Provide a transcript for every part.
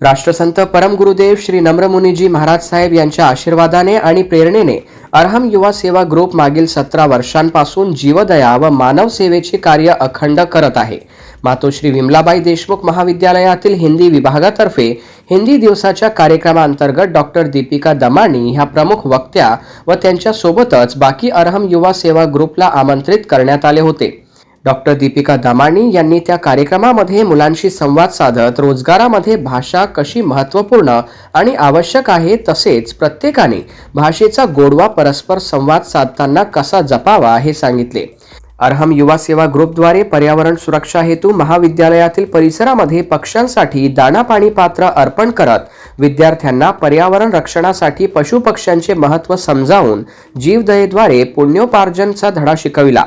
राष्ट्रसंत परमगुरुदेव श्री नम्रमुनीजी महाराज साहेब यांच्या आशीर्वादाने आणि प्रेरणेने अर्हम युवा सेवा ग्रुप मागील सतरा वर्षांपासून जीवदया व मानव सेवेचे कार्य अखंड करत आहे. मातोश्री विमलाबाई देशमुख महाविद्यालयातील हिंदी विभागातर्फे हिंदी दिवसाच्या कार्यक्रमांतर्गत डॉक्टर दीपिका दमाणी ह्या प्रमुख वक्त्या व त्यांच्यासोबतच बाकी अर्हम युवा सेवा ग्रुपला आमंत्रित करण्यात आले होते. डॉक्टर दीपिका दामाणी यांनी त्या कार्यक्रमामध्ये मुलांशी संवाद साधत रोजगारामध्ये भाषा कशी महत्त्वपूर्ण आणि आवश्यक आहे तसेच प्रत्येकाने भाषेचा गोडवा परस्पर संवाद साधताना कसा जपावा हे सांगितले. अर्हम युवा सेवा ग्रुपद्वारे पर्यावरण सुरक्षा हेतू महाविद्यालयातील परिसरामध्ये पक्ष्यांसाठी दाणापाणी पात्र अर्पण करत विद्यार्थ्यांना पर्यावरण रक्षणासाठी पशुपक्ष्यांचे महत्त्व समजावून जीवदयेद्वारे पुण्योपार्जनचा धडा शिकविला.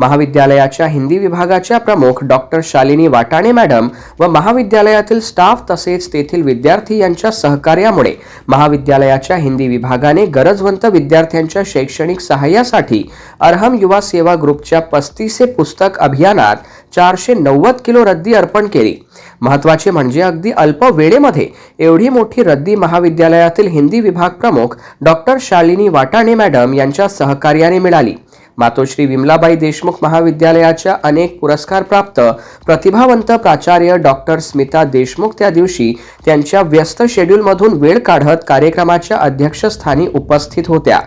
महाविद्यालयाच्या हिंदी विभागाच्या प्रमुख डॉक्टर शालिनी वाटाणे मॅडम व महाविद्यालयातील स्टाफ तसेच तेथील विद्यार्थी यांच्या सहकार्यामुळे महाविद्यालयाच्या हिंदी विभागाने गरजवंत विद्यार्थ्यांच्या शैक्षणिक सहाय्यासाठी अर्हम युवा सेवा ग्रुपच्या पस्तीसे पुस्तक अभियानात चारशे नव्वद किलो रद्दी अर्पण केली. महत्त्वाचे म्हणजे अगदी अल्प वेळेमध्ये एवढी मोठी रद्दी महाविद्यालयातील हिंदी विभाग प्रमुख डॉक्टर शालिनी वाटाणे मॅडम यांच्या सहकार्याने मिळाली. मातोश्री विमलाबाई देशमुख महाविद्यालयाच्या अनेक पुरस्कारप्राप्त प्रतिभावंत प्राचार्य डॉक्टर स्मिता देशमुख त्या दिवशी त्यांच्या व्यस्त शेड्यूलमधून वेळ काढत कार्यक्रमाच्या अध्यक्षस्थानी उपस्थित होत्या.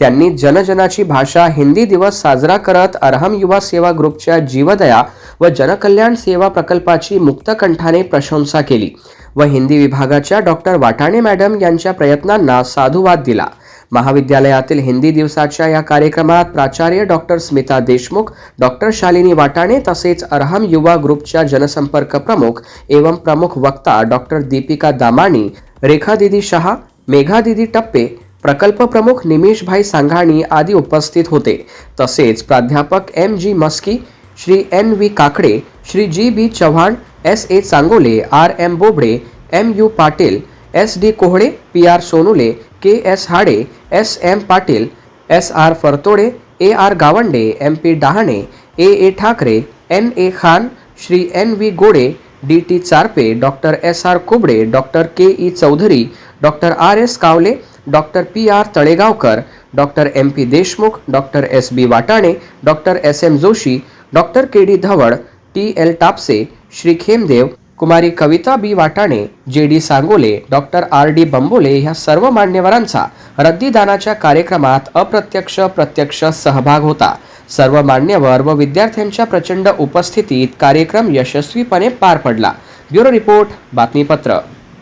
त्यांनी जनजनाची भाषा हिंदी दिवस साजरा करत अर्हम युवा सेवा ग्रुपच्या जीवदया व जनकल्याण सेवा प्रकल्पाची मुक्तकंठाने प्रशंसा केली व हिंदी विभागाच्या डॉक्टर वाटाणे मॅडम यांच्या प्रयत्नांना साधुवाद दिला. महाविद्यालयातील हिंदी दिवसाच्या या कार्यक्रमात प्राचार्य डॉक्टर स्मिता देशमुख डॉक्टर शालिनी वाटाणे तसेच अरहम युवा ग्रुपच्या जनसंपर्क प्रमुख एवं प्रमुख वक्ता डॉक्टर दीपिका दामाणी रेखा दिदी शहा मेघा दिदी टप्पे प्रकल्प प्रमुख निमेशभाई सांघाणी आदी उपस्थित होते. तसेच प्राध्यापक M G Maski Shri N V Kakade Shri G B Chavan S A Changole R M Bobde M U Patil S D Kohle P R Sonule K S Hade S M Patil S R Fartode A R Gawande M P Dahane A A Thakre N A Khan Shri N V Gode D T Charpe doctor S R Kubde doctor K E Chaudhari doctor R S Kawle doctor P R Talegaonkar doctor M P Deshmukh doctor S B Watane doctor S M Joshi doctor K D Dhawad T L Tapse Shri Khemdev Kumari Kavita B Watane J D Sangole doctor R D Bambole ह्या सर्व मान्यवरांचा रद्दीदानाच्या कार्यक्रमात अप्रत्यक्ष प्रत्यक्ष सहभाग होता. सर्व मान्यवर व विद्यार्थ्यांच्या प्रचंड उपस्थितीत कार्यक्रम यशस्वीपणे पार पडला. ब्युरो रिपोर्ट बातमीपत्र.